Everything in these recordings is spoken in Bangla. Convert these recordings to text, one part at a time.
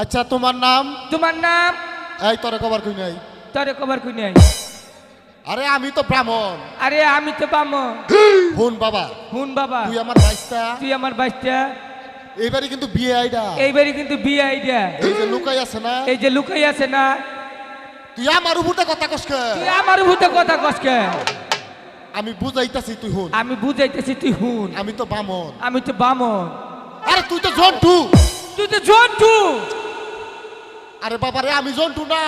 আচ্ছা তোমার নাম? তোমার নাম? এই তোরে কবার কই নাই। তোরে কবার কই নাই। আরে আমি তো ব্রাহ্মণ। আরে আমি তো পাম হুন বাবা। হুন বাবা। তুই আমার রাস্তা তুই আমার বাচ্চা এইবারে কিন্তু বিয়ে আইডা। এইবারই কিন্তু বিয়ে আইডিয়া এই যে লুকাই আছে না? এই যে লুকাই আছে না? তুই আমার উপরতে কথা কসকে তুই আমার ভূতে কথা কসকে আমি বুঝাইতাছি তুই হুন। আমি বুঝাইতেছি তুই হুন। আমি তো বামন আমি তো বামন আরে তুই তো জন্টু। তুই তো জন্টু। আরে বাবা রে আমি জন্টু না।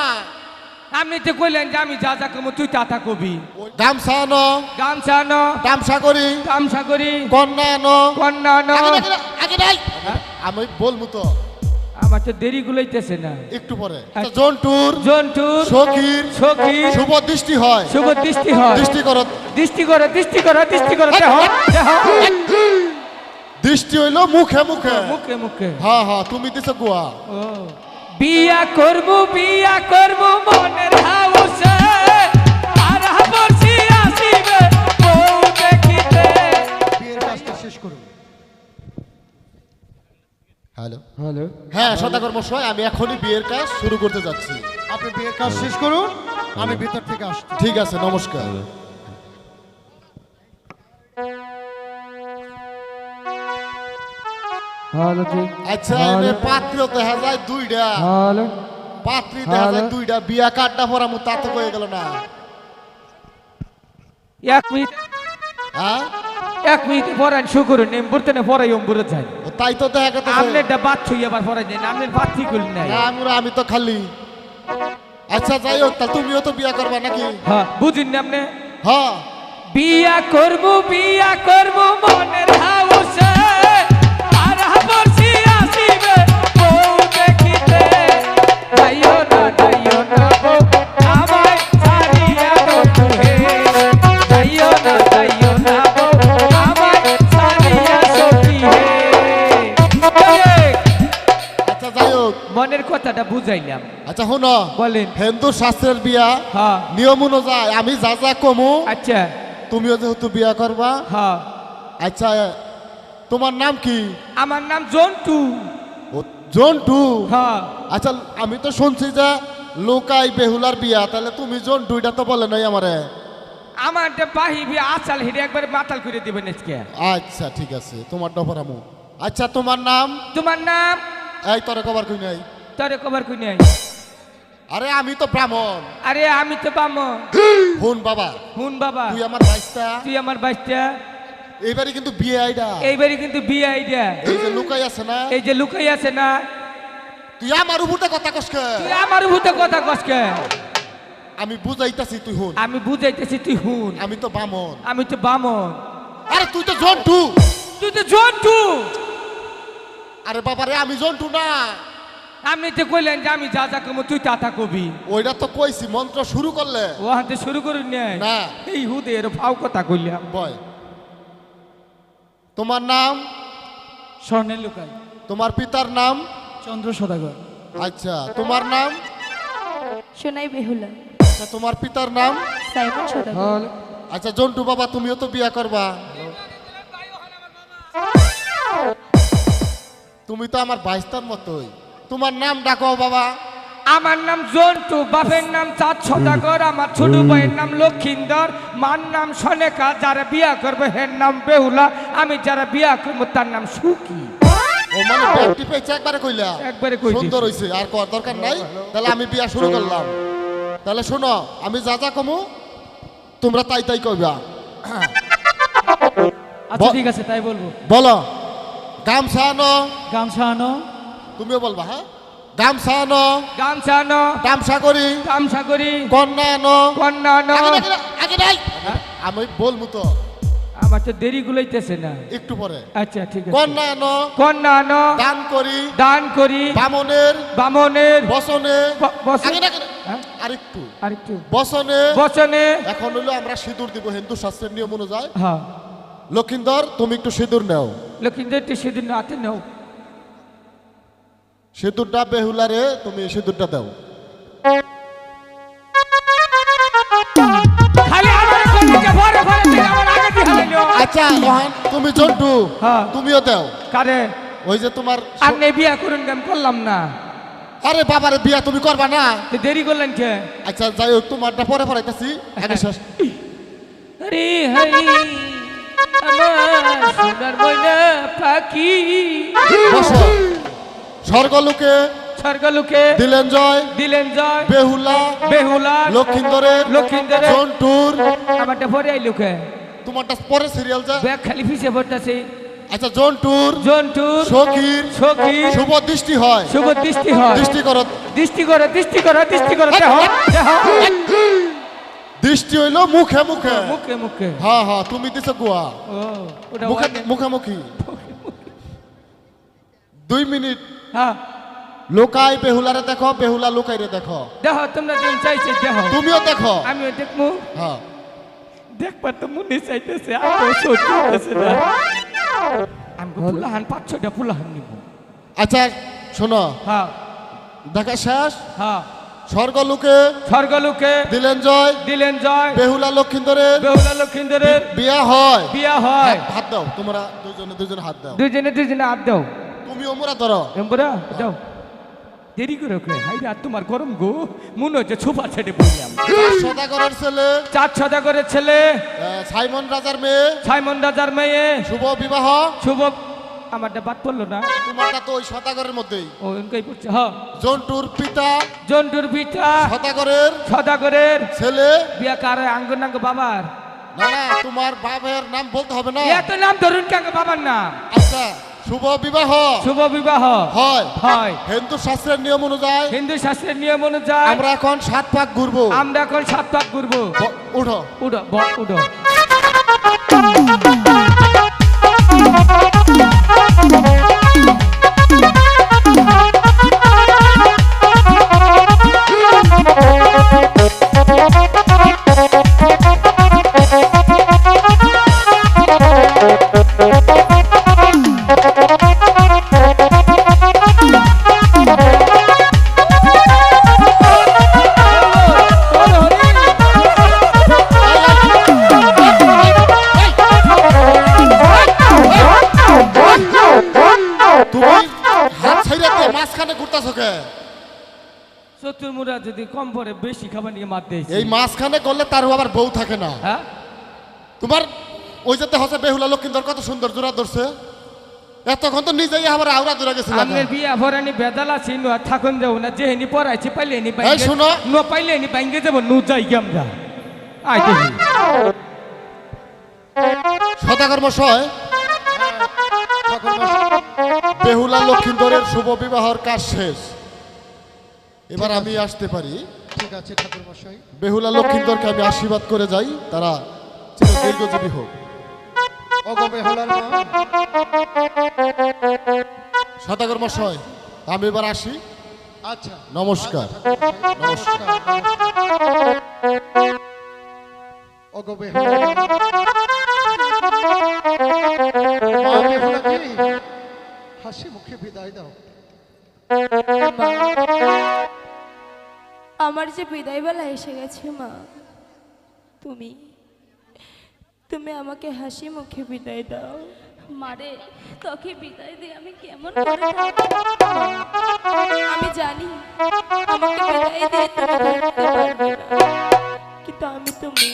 আপনি তো কইলেন যে আমি যা যা কমু তুই তা তা কবি গামছা ন গামছা ন গামছা করি। গামছা করি। কন্যা ন কন্যা ন আগে নাই আমি বলব তো। আমার তো দেরি গুলাইতেছে না। একটু পরে। আচ্ছা। জন্টুর। জন্টুর। সখীর। সখী শুভ দৃষ্টি হয়। শুভ দৃষ্টি হয়। দৃষ্টি করো। দৃষ্টি করে দৃষ্টি করে দৃষ্টি করে। দেহ দৃষ্টি হইল মুখে মুখে। মুখে মুখে। হ্যাঁ হ্যাঁ তুমি দিছো গোয়া ও। বিয়া করব বিয়া করব মনের হাউসে। আর বসি আসিবে বউ দেখিতে। বিয়ের কাজটা শেষ করুন। হ্যালো? হ্যালো? হ্যাঁ মশাই আমি এখনই বিয়ের কাজ শুরু করতে যাচ্ছি। আপনি বিয়ের কাজ শেষ করুন আমি ভিতর থেকে আসছি। ঠিক আছে নমস্কার। হ্যালো আচ্ছা এনে পাত্র দেখা যায় দুইটা হ্যালো পাত্রী দেখা যায়। দুইটা বিয়া কার্ডটা পরামু তা তো হয়ে গেল না। এক মিনিট। হ্যাঁ? এক মিনিট পরান শুকুর নেম বলতে না পরাই অম্বুরে যাই ও তাই তো দেখা একটা আবার পরাই দেন করলেন নাই। না আমরা আমি তো খালি। আচ্ছা যাই হোক তা তুমিও তো বিয়া করবা নাকি? হ্যাঁ বুঝুন না আপনি? হ্যাঁ। বিয়া করব বিয়া করব মনের হাউসে। যাই হোক মনের কথাটা বুঝাইলাম। আচ্ছা শুনো। বলেন। হিন্দু শাস্ত্রের বিয়া হ্যাঁ। নিয়ম অনুযায়ী আমি যা যা কমু আচ্ছা। তুমিও যেহেতু বিয়া করবা। হ্যাঁ। আচ্ছা তোমার নাম কি? আমার নাম জন্টু। ও জন্টু? হ্যাঁ। আচ্ছা আমি তো শুনছি যে লোকাই বেহুলার বিয়া তাহলে তুমি জন্টু এটা তো বলে নাই আমারে। আমার যে বাহিবি আচাল হিরে একবার মাতাল করে দিবেন আজকে। আচ্ছা ঠিক আছে তোমার ডফরামু আচ্ছা তোমার নাম? তোমার নাম? এই তোরে কবার কই নাই? তোরে কবার কই নাই? আরে আমি তো ব্রাহ্মণ। আরে আমি তো পাম হুন বাবা। হুন বাবা। তুই আমার রাস্তা তুই আমার বাচ্চা এইবারে কিন্তু বিয়ে আইডা। এইবারই কিন্তু বিয়ে আইডিয়া এই যে লুকাই আছে না? এই যে লুকাই আছে না? তুই আমার উপরতে কথা কসকে তুই আমার ভূতে কথা কসকে আমি বুঝাইতাছি তুই হুন। আমি বুঝাইতেছি তুই হুন। আমি তো বামন আমি তো বামন আরে তুই তো জন্টু। তুই তো জন্টু। আরে বাবা রে আমি জন্টু না। আপনি তো কইলেন যে আমি যা যা কমু তুই তা তা কবি ওইটা তো কইছি মন্ত্র শুরু করলে। ও হাতে শুরু করুন নাই না। এই হুদে এর ফাও কথা কইলাম। বয়। তোমার নাম? স্বর্ণের লুকাই। তোমার পিতার নাম? চন্দ্র সদাগর। আচ্ছা তোমার নাম? সোনাই বেহুলা। আচ্ছা তোমার পিতার নাম? সাইমন সদাগর। আচ্ছা জন্টু বাবা তুমিও তো বিয়া করবা। তুমি তো আমার বাইস্তার মতোই। তোমার নাম ডাকো বাবা। আমার নাম জন্টু বাপের নাম চাঁদ সদাগর আমার ছোট ভাইয়ের নাম লক্ষিন্দর মার নাম সনেকা যারা বিয়া করবে হের নাম বেহুলা আমি যারা বিয়া করব তার নাম সুখী। ও মানে পেয়েছে একবারে কইলা? একবারে কই সুন্দর হইছে আর কর দরকার নাই। তাহলে আমি বিয়া শুরু করলাম। তাহলে শোনো আমি যা যা কমু তোমরা তাই তাই কইবা। আচ্ছা ঠিক আছে তাই বলব। বলো। গামছা আনো গামছা আনো তুমিও বলবা হ্যাঁ? গামছা আনো গামছা নো গামছা করি গামছা করি কন্যা আনো কন্যা নো আগে নাই। আমি বলব তো। আমার তো দেরি গুলাইতেছে না। একটু পরে। আচ্ছা ঠিক আছে। কন্যা আনো কন্যা নো দান করি। দান করি বামনের। বামনের। বসনে। বসন- হ্যাঁ? আরেকটু। আরেকটু। বসনে। বচনে এখন হলো আমরা সিঁদুর দিব হিন্দু শাস্ত্রের নিয়ম অনুযায়ী। হ্যাঁ। লক্ষিন্দর তুমি একটু সিঁদুর নাও। লক্ষ্মীদের সেদিন রাতে নেও সিঁদুরটা বেহুলারে তুমি সিঁদুরটা দাও। আচ্ছা তুমি জন্টু হ্যাঁ। তুমিও দাও। কারে? ওই যে তোমার আপনি বিয়া করুন কেন? করলাম না। আরে বাবারে বিয়া তুমি করবা না। দেরি করলেন কে? আচ্ছা যাই হোক তোমারটা পরে পড়াইতেছি। আগে শেষ। আরে হাই আমার সোনার ময়না পাখি। বসো। স্বর্গলোকে স্বর্গলোকে দিলেন জয়। দিলেন জয়। বেহুলা বেহুলা লক্ষিন্দরের লক্ষিন্দরের জন্টুর আমারটা পরে আইলো কে? তোমারটা পরে সিরিয়াল যা। ব্যাগ খালি ফিসে পড়তেছে। আচ্ছা জন্টুর জন্তুর। সখীর। সখী শুভ দৃষ্টি হয়। শুভ দৃষ্টি হয়। দৃষ্টি করো। দৃষ্টি করে দৃষ্টি করে দৃষ্টি করে। দেহ দেহ দৃষ্টি হইল মুখে মুখে। মুখে মুখে। হ্যাঁ হ্যাঁ তুমি দিছো গুয়া। মুখে মুখামুখি। দুই মিনিট। হ্যাঁ লোকাই বেহুলারে দেখো বেহুলা লোকাইরে দেখো। দেহ তোমরা যেন চাইছে দেহ তুমিও দেখো। আমিও দেখব হ্যাঁ দেখবার তো মনে চাইতেছে তো সত্যি হইতেছে না। আমি ফুলাহান পাঁচ ছয়টা ফুলাহান নিব। আচ্ছা শোনো। হ্যাঁ দেখা শেষ? হ্যাঁ স্বর্গলোকে স্বর্গলোকে দিলেন জয়। দিলেন জয়। বেহুলা লক্ষিন্দরের বেহুলা লক্ষিন্দরের বিয়া হয়। বিয়া হয়। হাত দাও তোমরা দুজনে দুজনে হাত দাও। দুজনে দুজনে হাত দাও। তুমি ওমরা ধরো। এম্বরা দাও। দেরি করে ওকে হাই রাত তোমার গরম গো। মনে হচ্ছে ছোপা ছেড়ে বললাম সদাগরের ছেলে। চার করে ছেলে। সাইমন রাজার মেয়ে। সাইমন রাজার মেয়ে। শুভ বিবাহ। শুভ আমারটা বাদ পড়ল না। তোমারটা তো ওই সদাগরের মধ্যেই। ও এনকাই পড়ছে হ্যাঁ জন্টুর পিতা জন্টুর পিঠা সদাগরের সদাগরের ছেলে। বিয়া কার আঙ্গনাঙ্গ বাবার। না না তোমার বাবার নাম বলতে হবে না। এত নাম ধরুন কাঙ্গ বাবার নাম? আচ্ছা শুভ বিবাহ। শুভ বিবাহ। হয়। হয়। হিন্দু শাস্ত্রের নিয়ম অনুযায়ী হিন্দু শাস্ত্রের নিয়ম অনুযায়ী আমরা এখন সাত পাক ঘুরবো। আমরা এখন সাত পাক ঘুরবো। ব- উঠো। উডো দিয়ে মাঝখানে ঘুরতাছো কে? চতুর মুরা যদি কম পরে বেশি খাবার নিয়ে মার দিয়েছে এই মাঝখানে করলে তার আবার বউ থাকে না। হ্যাঁ? তোমার ওই যেতে হচ্ছে বেহুলা লক্ষিন্দর কত সুন্দর জোড়া ধরছে। এতক্ষণ তো নিজেই আবার আওরা দূরে গেছিল আপনার বিয়া ভরানি বেদাল আছে নো থাকুন যাও না যে হেনি পড়াইছি পাইলে নি এই শুনো। নো পাইলে নি বাইঙ্গে যাব নু যাই গেম যা আই দেখি। সদাগর মশাই। বেহুলা লক্ষিন্দরের শুভ বিবাহর কাজ শেষ। এবার আমি আসতে পারি। ঠিক আছে ঠাকুর মশাই বেহুলা লক্ষিন্দরকে আমি আশীর্বাদ করে যাই তারা দীর্ঘজীবী হোক। সদাগর মশাই আমি এবার আসি। আচ্ছা। নমস্কার। নমস্কার। মুখে বিদায় দাও। আমার যে বিদায় বেলা এসে গেছে মা। তুমি তুমি আমাকে হাসি মুখে বিদায় দাও। মারে তোকে বিদায় দিয়ে আমি কেমন আমি জানি আমাকে বিদায় দিয়ে তুমি কিন্তু আমি তুমি